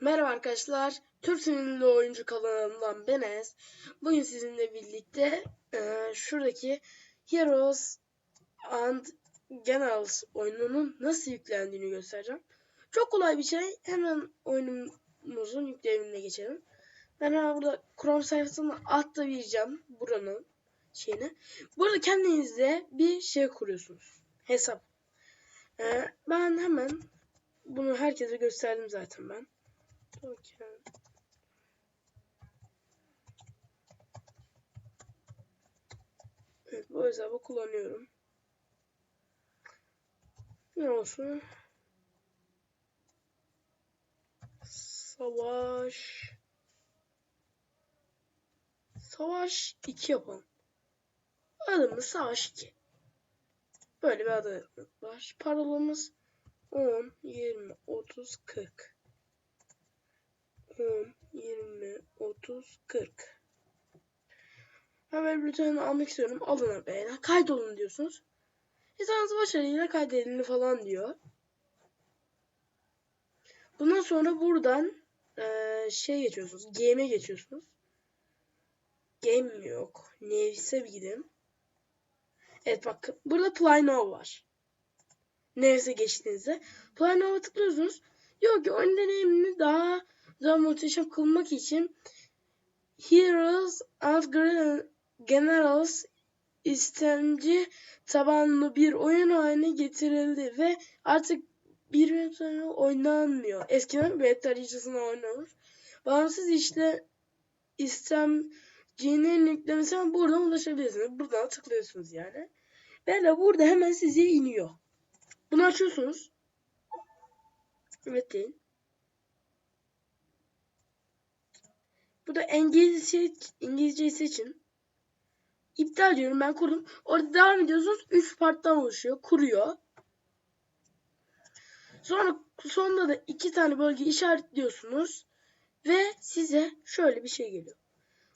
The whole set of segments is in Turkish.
Merhaba arkadaşlar. Türk sinirli oyuncu kanalından Benes. Bugün sizinle birlikte e, şuradaki Heroes and Generals oyununun nasıl yüklendiğini göstereceğim. Çok kolay bir şey. Hemen oyunumuzun yüklemine geçelim. Ben hemen burada Chrome sayfasına atlayacağım buranın şeyini. Burada kendinizde bir şey kuruyorsunuz. Hesap. E, ben hemen bunu herkese gösterdim zaten ben. Token. Evet bu hesabı kullanıyorum. Ne olsun? Savaş. Savaş 2 yapalım. Adımız Savaş 2. Böyle bir adı var. Parolamız 10, 20, 30, 40. 10, 20, 30, 40. Haber bültenini almak istiyorum. Alın beyler. Kaydolun diyorsunuz. Hesabınız başarıyla kaydedildi falan diyor. Bundan sonra buradan eee, şey geçiyorsunuz. Game'e geçiyorsunuz. Game yok? Neyse bir gidin. Evet bak burada Play Now var. Neyse geçtiğinizde. Play Now'a tıklıyorsunuz. Diyor ki oyun deneyimini daha daha muhteşem kılmak için Heroes and Generals istemci tabanlı bir oyun haline getirildi ve artık bir sonra oynanmıyor. Eskiden web tarayıcısına oynanır. Bağımsız işte istemcinin yüklemesine buradan ulaşabilirsiniz. Buradan tıklıyorsunuz yani. Böyle burada hemen size iniyor. Bunu açıyorsunuz. Evet deyin. Bu da İngilizce, İngilizceyi seçin. İptal diyorum ben kurdum. Orada devam ediyorsunuz. 3 parttan oluşuyor. Kuruyor. Sonra sonunda da iki tane bölge işaretliyorsunuz. Ve size şöyle bir şey geliyor.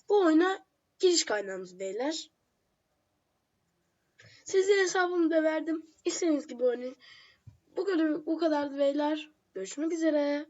Bu oyuna giriş kaynağımız beyler. Size hesabımı da verdim. İstediğiniz gibi oynayın. Bu kadar, bu kadardı beyler. Görüşmek üzere.